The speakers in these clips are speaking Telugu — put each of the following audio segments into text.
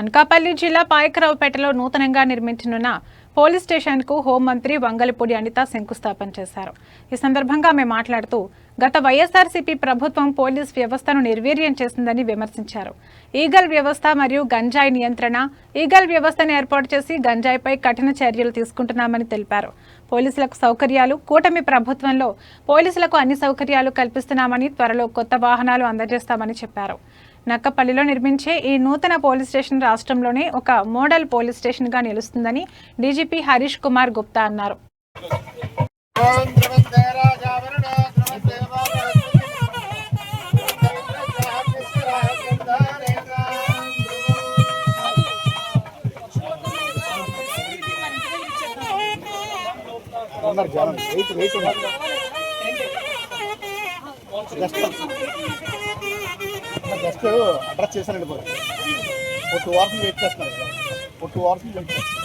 అనకాపల్లి జిల్లా పాయకరావుపేటలో నూతనంగా నిర్మించనున్న పోలీస్ స్టేషన్కు హోంమంత్రి వంగలిపూడి అనిత శంకుస్థాపన చేశారు. ఈ సందర్భంగా ఆమె మాట్లాడుతూ గత వైఎస్ఆర్సీపీ ప్రభుత్వం పోలీస్ వ్యవస్థను నిర్వీర్యం చేసిందని విమర్శించారు. ఈగల్ వ్యవస్థ మరియు గంజాయి నియంత్రణ ఈగల్ వ్యవస్థను ఏర్పాటు చేసి గంజాయిపై కఠిన చర్యలు తీసుకుంటున్నామని తెలిపారు. పోలీసులకు సౌకర్యాలు కూటమి ప్రభుత్వంలో పోలీసులకు అన్ని సౌకర్యాలు కల్పిస్తున్నామని త్వరలో కొత్త వాహనాలు అందజేస్తామని చెప్పారు. నక్కపల్లిలో నిర్మించే ఈ నూతన పోలీస్ స్టేషన్ రాష్ట్రంలోనే ఒక మోడల్ పోలీస్ స్టేషన్గా నిలుస్తుందని డీజీపీ హరీష్ కుమార్ గుప్తా అన్నారు. ఉన్నారు జనం వెయిట్ వెయిట్ ఉన్నారు. జస్ట్ జస్ట్ అడ్రస్ చేశానండి పోయి ఒక టూ అవర్స్ వెయిట్ చేస్తున్నాను ఒక టూ అవర్స్ వెయిట్ చేస్తున్నారు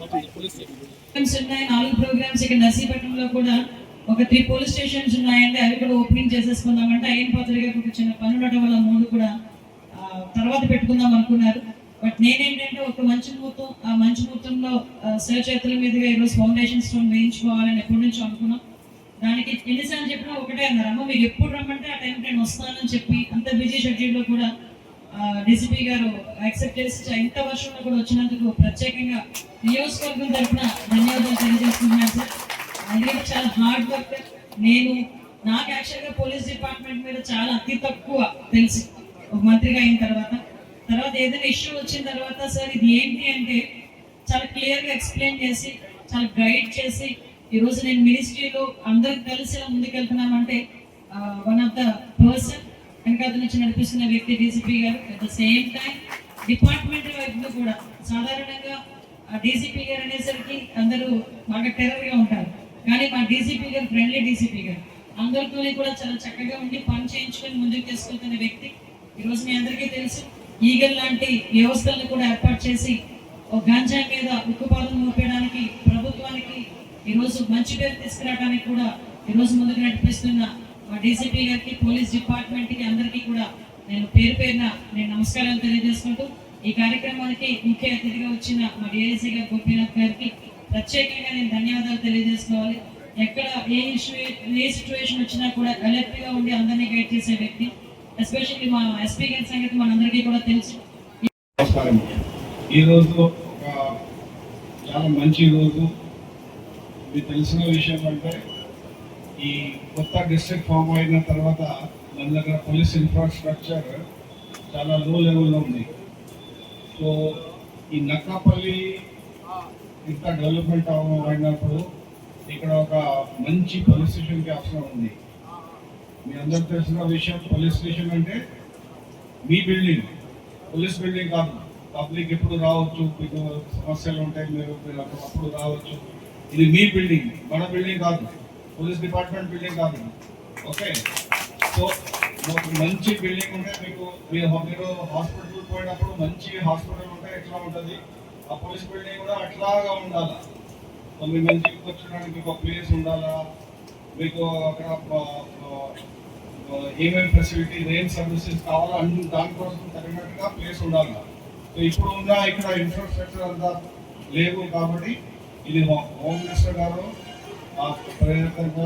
ఉన్నాయి. నాలుగు ప్రోగ్రామ్స్ ఇక్కడ నర్సీపట్నంలో కూడా ఒక త్రీ పోలీస్ స్టేషన్స్ ఉన్నాయండి. అవి కూడా ఓపెనింగ్ చేసేసుకుందామంటే అయిన పాత్ర ఒక చిన్న పని ఉండటం వల్ల మూడు కూడా తర్వాత పెట్టుకుందాం అనుకున్నారు. బట్ నేనేంటంటే ఒక మంచి ముహూర్తం ఆ మంచి ముహూర్తంలో సార్ చేతుల మీదుగా ఈరోజు ఫౌండేషన్ స్టోన్ వేయించుకోవాలని ఎప్పటి నుంచో అనుకున్నాం. దానికి ఎన్నిసార్లు చెప్పినా ఒకటే అన్నారు. అమ్మ మీరు ఎప్పుడు రమ్మంటే ఆ టైంకి నేను వస్తానని చెప్పి అంత బిజీ షెడ్యూల్లో కూడా డీసీపీ గారు యాక్సెప్ట్ చేసి ఇంత వర్షంలో కూడా వచ్చినందుకు ప్రత్యేకంగా నియోజకవర్గం తరఫున ధన్యవాదాలు తెలియజేస్తున్నాను సార్. అది చాలా హార్డ్ వర్క్ నేను నాకు యాక్చువల్గా పోలీస్ డిపార్ట్మెంట్ మీద చాలా అతి తక్కువ తెలుసు. ఒక మంత్రిగా అయిన తర్వాత. తర్వాత ఏదైనా ఇష్యూ వచ్చిన తర్వాత సార్ ఇది ఏంటి అంటే చాలా క్లియర్గా ఎక్స్ప్లెయిన్ చేసి చాలా గైడ్ చేసి ఈరోజు నేను మినిస్ట్రీలో అందరం కలిసి ఇలా ముందుకెళ్తున్నామంటే వన్ ఆఫ్ ద పర్సన్ వెనకాల నుంచి నడిపిస్తున్న వ్యక్తి డీసీపీ గారు at the same time department వైపు కూడా సాధారణంగా ఆ డీసీపీ గారు అనేసరికి అందరూ బాగా టెర్రర్గా ఉంటారు. కానీ మా డీసీపీ గారు ఫ్రెండ్లీ డీసీపీ గారు. అందరితోనే కూడా చాలా చక్కగా ఉండి పని చేయించుకొని ముందుకు తీసుకెళ్తున్న వ్యక్తి. ఈరోజు మీ అందరికీ తెలుసు ఈగల్ లాంటి వ్యవస్థలను కూడా ఏర్పాటు చేసి ఒక గంజాయి మీద ఉక్కుపాదం మోపేయడానికి ప్రభుత్వానికి ఈరోజు మంచి పేరు తీసుకురావడానికి కూడా ఈరోజు ముందుకు నడిపిస్తున్న మా డీసీపీ గారికి పోలీస్ డిపార్ట్మెంట్కి అందరికీ కూడా నేను పేరు పేరున నేను నమస్కారాలు తెలియజేసుకుంటూ ఈ కార్యక్రమానికి ముఖ్య అతిథిగా వచ్చిన మా డిఐసీ గారు గోపీనాథ్ గారికి ప్రత్యేకంగా నేను ధన్యవాదాలు తెలియజేసుకోవాలి. ఎక్కడ ఏ ఇష్యూ ఏ సిచ్యువేషన్ వచ్చినా కూడా అలర్ట్గా ఉండి అందరినీ గైడ్ చేసే వ్యక్తి ఎస్పెషల్లీ మా ఎస్పీ గారి సంగతి మనందరికీ కూడా తెలుసు. నమస్కారం. ఈరోజు ఒక చాలా మంచి రోజు. మీకు తెలిసిన విషయం అంటే ఈ కొత్త డిస్ట్రిక్ట్ ఫామ్ అయిన తర్వాత మన దగ్గర పోలీస్ ఇన్ఫ్రాస్ట్రక్చర్ చాలా లో లెవెల్లో ఉంది. సో ఈ నక్కాపల్లి ఇంత డెవలప్మెంట్ అయినప్పుడు ఇక్కడ ఒక మంచి పోలీస్ స్టేషన్కి అవసరం ఉంది. మీ అందరికి తెలిసిన విషయం పోలీస్ స్టేషన్ అంటే మీ బిల్డింగ్ పోలీస్ బిల్డింగ్ కాదు. పబ్లిక్ ఎప్పుడు రావచ్చు మీకు సమస్యలు ఉంటాయి మీరు మీరు అప్పుడు రావచ్చు. ఇది మీ బిల్డింగ్ మన బిల్డింగ్ కాదు. పోలీస్ డిపార్ట్మెంట్ బిల్డింగ్ కాదు. ఓకే? సో ఒక మంచి బిల్డింగ్ ఉంటే మీకు మీరు మీరు హాస్పిటల్ పోయినప్పుడు మంచి హాస్పిటల్ ఉంటే ఎట్లా ఉంటుంది? ఆ పోలీస్ బిల్డింగ్ కూడా అట్లాగా ఉండాలా? సో మీ మంచి కూర్చోడానికి ఒక ప్లేస్ ఉండాలా? మీకు అక్కడ ఏమేమి ఫెసిలిటీస్ ఏం సర్వీసెస్ కావాలా అన్ని దానికోసం తగినట్టుగా ప్లేస్ ఉండాలి? సో ఇప్పుడు ఉన్న ఇక్కడ ఇన్ఫ్రాస్ట్రక్చర్ అంతా లేవు కాబట్టి ఇది హోమ్ మినిస్టర్ గారు ఆ ప్రయత్నంగా